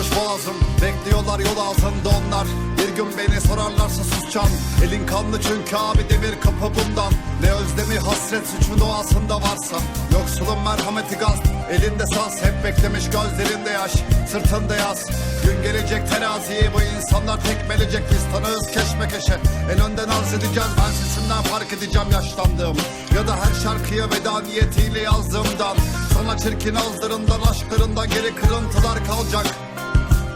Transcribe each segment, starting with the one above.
kokmuş boğazım. Bekliyorlar yol altında onlar. Bir gün beni sorarlarsa susacağım. Elin kanlı çünkü abi demir kapı bundan. Ne özlemi hasret suçun doğasında varsa. Yoksulun merhameti gaz. Elinde saz hep beklemiş gözlerinde yaş. Sırtında yaz. Gün gelecek teraziyi bu insanlar tekmelecek. Biz tanığız keşmekeşe. En önden arz edeceğiz. Ben sesimden fark edeceğim yaşlandığım. Ya da her şarkıya veda niyetiyle yazdığımdan. Sana çirkin ağızlarından aşklarından geri kırıntılar kalacak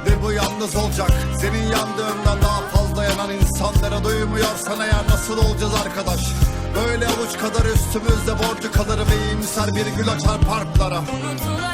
ve bu yalnız olacak. Senin yandığından daha fazla yanan insanlara duymuyorsan eğer nasıl olacağız arkadaş? Böyle avuç kadar üstümüzde borcu kalır ve iyimser bir gül açar parklara. Unutulacak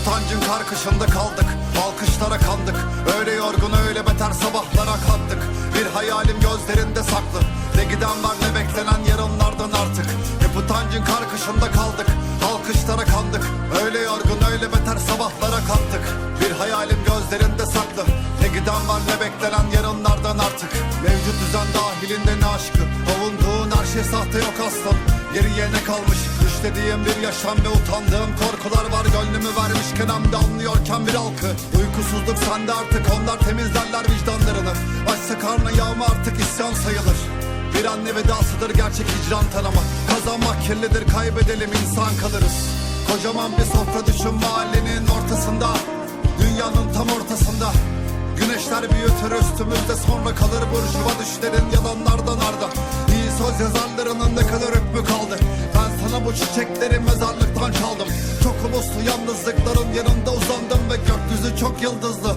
utancın karkışında kaldık. Alkışlara kandık. Öyle yorgun öyle beter sabahlara kalktık Bir hayalim gözlerinde saklı. Ne giden var ne beklenen yarınlardan artık. Hep utancın karkışında kaldık. Alkışlara kandık. Öyle yorgun öyle beter sabahlara kalktık Bir hayalim gözlerinde saklı. Ne giden var ne beklenen yarınlardan artık. Mevcut düzen dahilinde ne aşkı? Avunduğun her şey sahte yok aslan Geriye ne kalmış. Düşlediğim bir yaşam ve utandığım korkular var. Gönlümü vermişken hem de anlıyorken bir halkı. Uykusuzluk sende artık onlar temizlerler vicdanlarını. Açsa karnı yağma artık isyan sayılır. Bir anne vedasıdır gerçek hicran tanıma Kazanmak kirlidir kaybedelim insan kalırız. Kocaman bir sofra düşün mahallenin ortasında. Dünyanın tam ortasında. Güneşler büyütür üstümüzde sonra kalır. Burjuva düşlerin yalanlardan arda söz yazarlarının ne kadar hükmü kaldı. Ben sana bu çiçekleri mezarlıktan çaldım. Çok uluslu yalnızlıkların yanında uzandım ve gökyüzü çok yıldızlı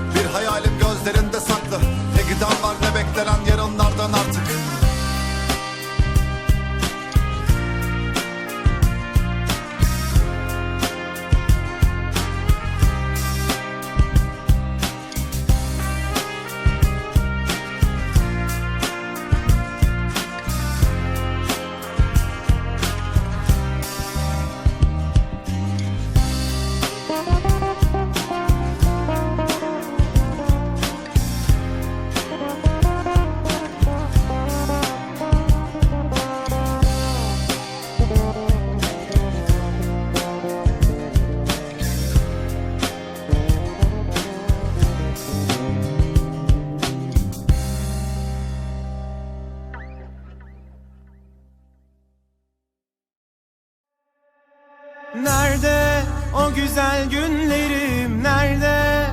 güzel günlerim nerede?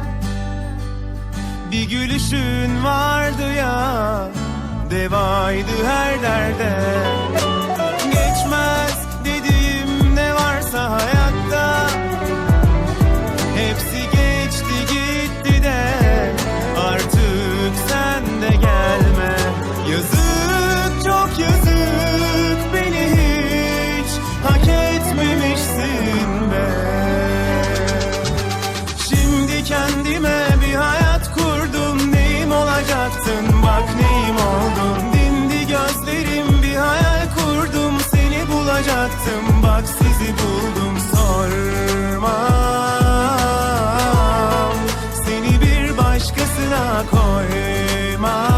Bir gülüşün vardı ya Devaydı her derde sormam. Seni bir başkasına koymam.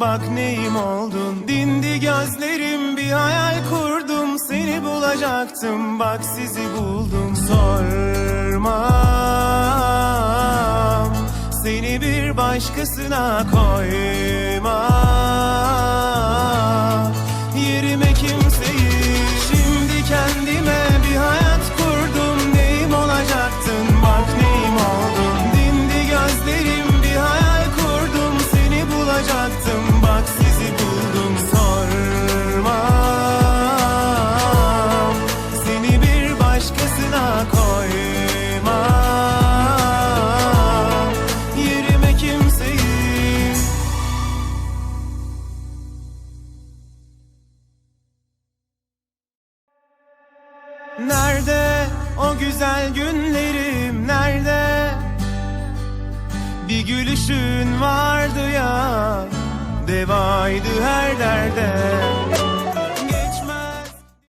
Bak neyim oldun. Dindi gözlerim bir hayal kurdum. Seni bulacaktım bak sizi buldum. Sormam Seni bir başkasına koyma Nerede o güzel günlerim nerede? Bir gülüşün vardı ya Devaydı her derde